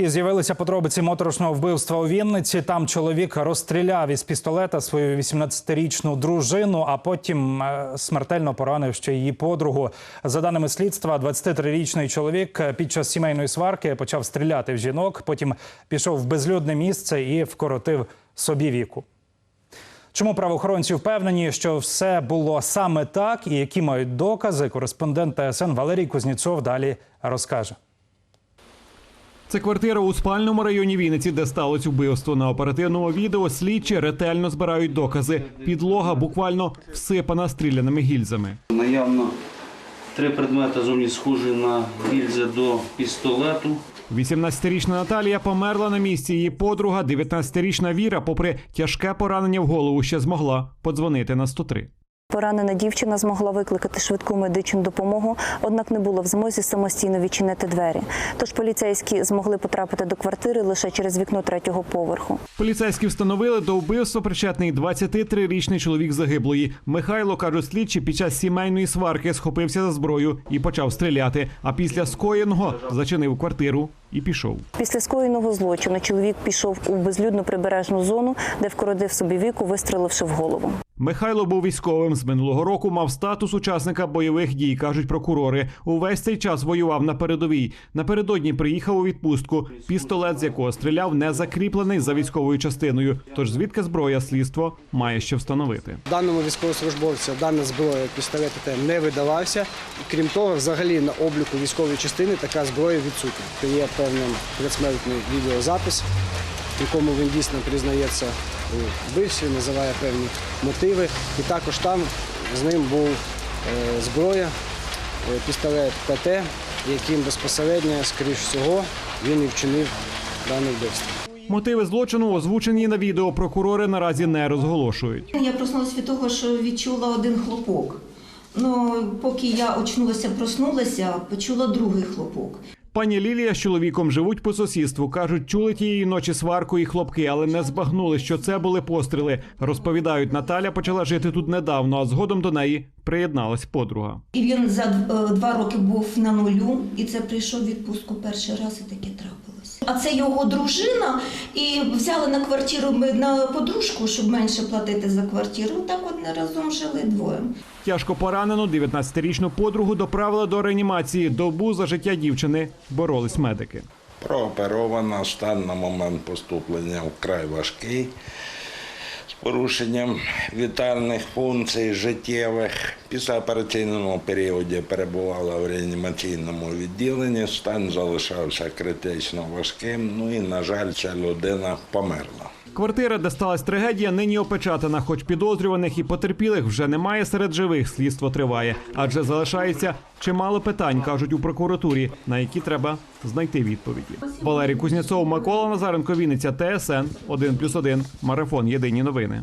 І з'явилися подробиці моторошного вбивства у Вінниці. Там чоловік розстріляв із пістолета свою 18-річну дружину, а потім е, смертельно поранив ще її подругу. За даними слідства, 23-річний чоловік е, під час сімейної сварки почав стріляти в жінок. Потім пішов в безлюдне місце і вкоротив собі віку. Чому правоохоронці впевнені, що все було саме так, і які мають докази? Кореспондент ТСН Валерій Кузнєцов далі розкаже. Це квартира у спальному районі Вінниці, де сталося вбивство. На оперативному відео слідчі ретельно збирають докази. Підлога буквально всипана стріляними гільзами. Наявно три предмети зовні схожі на гільзи до пістолету. 18-річна Наталія померла на місці. Її подруга, 19-річна Віра, попри тяжке поранення в голову, ще змогла подзвонити на 103. Поранена дівчина змогла викликати швидку медичну допомогу, однак не була в змозі самостійно відчинити двері. Тож поліцейські змогли потрапити до квартири лише через вікно третього поверху. Поліцейські встановили до вбивства причетний 23-річний чоловік загиблої. Михайло кажуть, слідчі під час сімейної сварки схопився за зброю і почав стріляти. А після скоєного зачинив квартиру і пішов. Після скоєного злочину чоловік пішов у безлюдну прибережну зону, де вкородив собі віку, вистріливши в голову. Михайло був військовим з минулого року. Мав статус учасника бойових дій, кажуть прокурори. Увесь цей час воював на передовій. Напередодні приїхав у відпустку. Пістолет, з якого стріляв, не закріплений за військовою частиною. Тож звідки зброя слідство має ще встановити. Даному військовослужбовцю дана зброя пістолет не видавався. І крім того, взагалі на обліку військової частини така зброя відсутня. Є певний предсмертний відеозапис, в якому він дійсно признається у вбивстві, називає певні мотиви. І також там з ним був е, зброя, е, пістолет ТТ, яким безпосередньо, скоріш всього, він і вчинив дане вбивство. Мотиви злочину озвучені на відео. Прокурори наразі не розголошують. Я проснулася від того, що відчула один хлопок. Ну, поки я очнулася, проснулася, почула другий хлопок. Пані Лілія з чоловіком живуть по сусідству. кажуть, чули тієї ночі сварку і хлопки, але не збагнули, що це були постріли. Розповідають, Наталя почала жити тут недавно, а згодом до неї приєдналась подруга. І він за е, два роки був на нулю, і це прийшов відпустку перший раз, і таке трапилося. А це його дружина, і взяли на квартиру ми- на подружку, щоб менше платити за квартиру. Так от не разом жили двоє. Тяжко поранену 19-річну подругу доправили до реанімації. Добу за життя дівчини боролись медики. Прооперована, стан на момент поступлення вкрай важкий, порушенням вітальних функцій життєвих. Після операційного періоду перебувала в реанімаційному відділенні, стан залишався критично важким. Ну і, на жаль, ця людина померла. Квартира, де сталася трагедія, нині опечатана, хоч підозрюваних і потерпілих вже немає серед живих. Слідство триває, адже залишається чимало питань, кажуть у прокуратурі, на які треба знайти відповіді. Валерій Кузнєцов, Микола Назаренко, Вінниця, ТСН 1+,1, Марафон. Єдині новини.